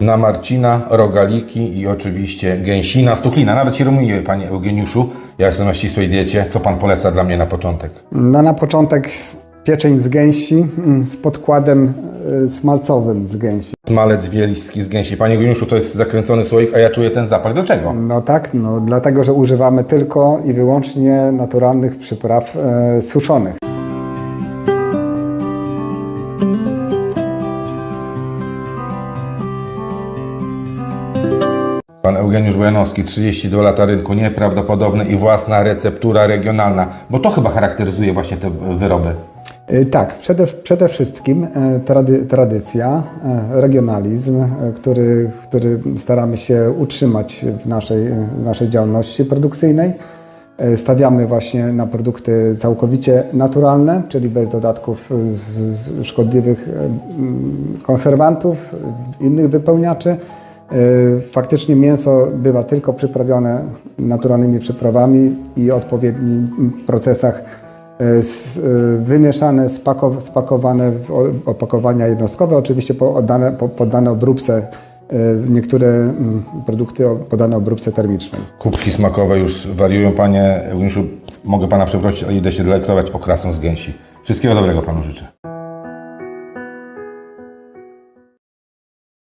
Na Marcina, rogaliki i oczywiście gęsina, stuchlina. Nawet się rymuje, panie Eugeniuszu. Ja jestem na ścisłej diecie. Co pan poleca dla mnie na początek? No na początek pieczeń z gęsi mm, z podkładem y, smalcowym z gęsi. Smalec wieliski z gęsi. Panie Eugeniuszu, to jest zakręcony słoik, a ja czuję ten zapach. Dlaczego? No tak, no dlatego, że używamy tylko i wyłącznie naturalnych przypraw e, suszonych. Pan Eugeniusz Bojanowski, 32 lata rynku, nieprawdopodobny i własna receptura regionalna, bo to chyba charakteryzuje właśnie te wyroby. E, Tak, przede, przede wszystkim e, trady, tradycja, e, regionalizm, który, który staramy się utrzymać w naszej, w naszej działalności produkcyjnej. Stawiamy właśnie na produkty całkowicie naturalne, czyli bez dodatków szkodliwych konserwantów, innych wypełniaczy. E, Faktycznie mięso bywa tylko przyprawione naturalnymi przyprawami i odpowiednim procesach e, e, wymieszane, spako, spakowane w opakowania jednostkowe, oczywiście poddane, po- poddane obróbce, niektóre mm, produkty poddane obróbce termicznej. Kubki smakowe już wariują, panie Eugeniuszu. Mogę pana przeprosić, ale idę się delektować okrasą z gęsi. Wszystkiego dobrego panu życzę.